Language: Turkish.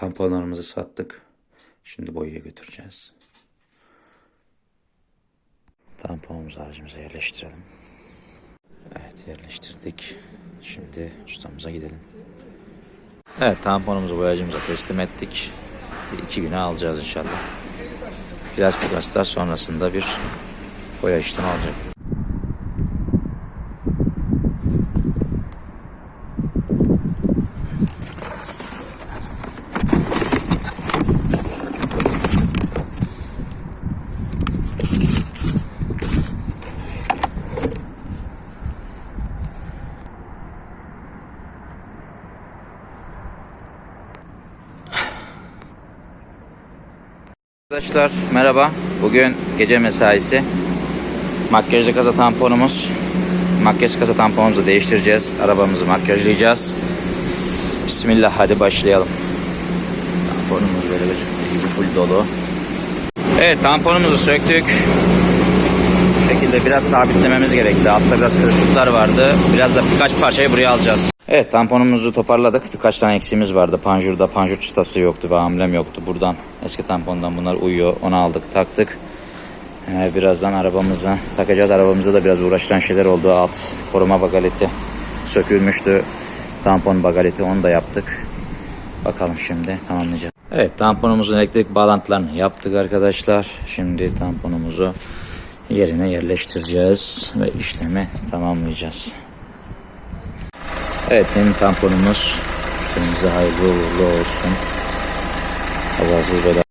Tamponlarımızı sattık. Şimdi boyaya götüreceğiz. Tamponumuzu aracımıza yerleştirelim. Evet yerleştirdik. Şimdi ustamıza gidelim. Evet tamponumuzu boyacımıza teslim ettik. Bir iki güne alacağız inşallah. Plastik astar sonrasında bir boya işlemi alacak. Arkadaşlar merhaba. Bugün gece mesaisi. Makyajlı kasa tamponumuz. Makyaj kasa tamponumuzu değiştireceğiz. Arabamızı makyajlayacağız. Bismillah hadi başlayalım. Tamponumuz böyle bir full dolu. Evet tamponumuzu söktük. Bu şekilde biraz sabitlememiz gerekti. Altta biraz kırıklıklar vardı. Biraz da birkaç parçayı buraya alacağız. Evet tamponumuzu toparladık. Birkaç tane eksiğimiz vardı. Panjurda panjur çıtası yoktu ve amblem yoktu. Buradan eski tampondan bunlar uyuyor. Onu aldık taktık. Ee, birazdan arabamıza takacağız. Arabamıza da biraz uğraştıran şeyler oldu. Alt koruma bagaleti sökülmüştü. Tampon bagaleti onu da yaptık. Bakalım şimdi tamamlayacağız. Evet tamponumuzun elektrik bağlantılarını yaptık arkadaşlar. Şimdi tamponumuzu yerine yerleştireceğiz ve işlemi tamamlayacağız. Evet yeni tamponumuz. Müşterimize hayırlı uğurlu olsun. Kazasız bela.